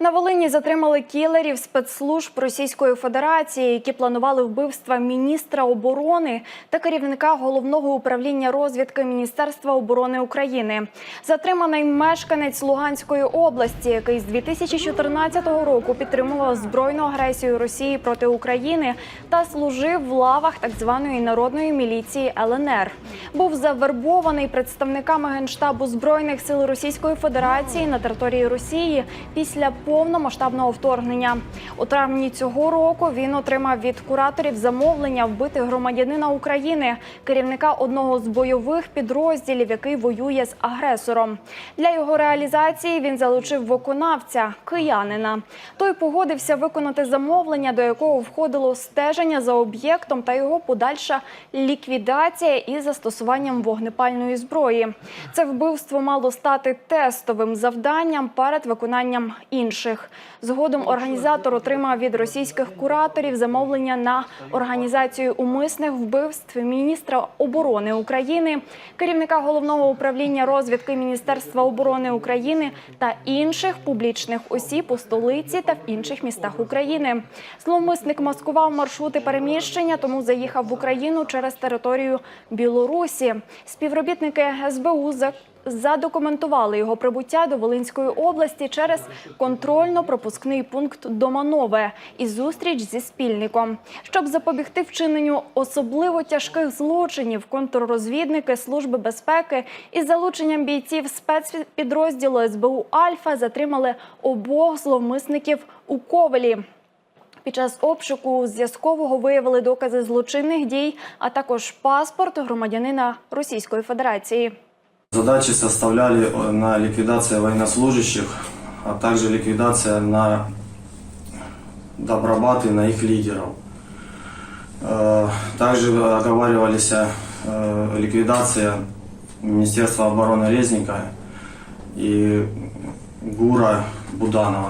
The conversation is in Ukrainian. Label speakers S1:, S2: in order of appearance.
S1: На Волині затримали кілерів спецслужб Російської Федерації, які планували вбивства міністра оборони та керівника головного управління розвідки Міністерства оборони України. Затриманий мешканець Луганської області, який з 2014 року підтримував збройну агресію Росії проти України та служив в лавах так званої народної міліції ЛНР. Був завербований представниками генштабу збройних сил Російської Федерації на території Росії після повномасштабного вторгнення. У травні цього року він отримав від кураторів замовлення вбити громадянина України, керівника одного з бойових підрозділів, який воює з агресором. Для його реалізації він залучив виконавця киянина. Той погодився виконати замовлення, до якого входило стеження за об'єктом та його подальша ліквідація із застосуванням вогнепальної зброї. Це вбивство мало стати тестовим завданням перед виконанням інших. Згодом організатор отримав від російських кураторів замовлення на організацію умисних вбивств міністра оборони України, керівника головного управління розвідки Міністерства оборони України та інших публічних осіб у столиці та в інших містах України. Зловмисник маскував маршрути переміщення, тому заїхав в Україну через територію Білорусі. Співробітники СБУ за Задокументували його прибуття до Волинської області через контрольно-пропускний пункт Доманове і зустріч зі спільником. Щоб запобігти вчиненню особливо тяжких злочинів, контррозвідники Служби безпеки із залученням бійців спецпідрозділу СБУ Альфа затримали обох зловмисників у Ковелі. Під час обшуку зв'язкового виявили докази злочинних дій, а також паспорт громадянина Російської Федерації.
S2: Задачи составляли э, на ликвидация военнослужащих, а также ликвидация на добробаты на их лидеров. Э, Также оговаривались э, ликвидация Министерства обороны Резника и ГУРа Буданова.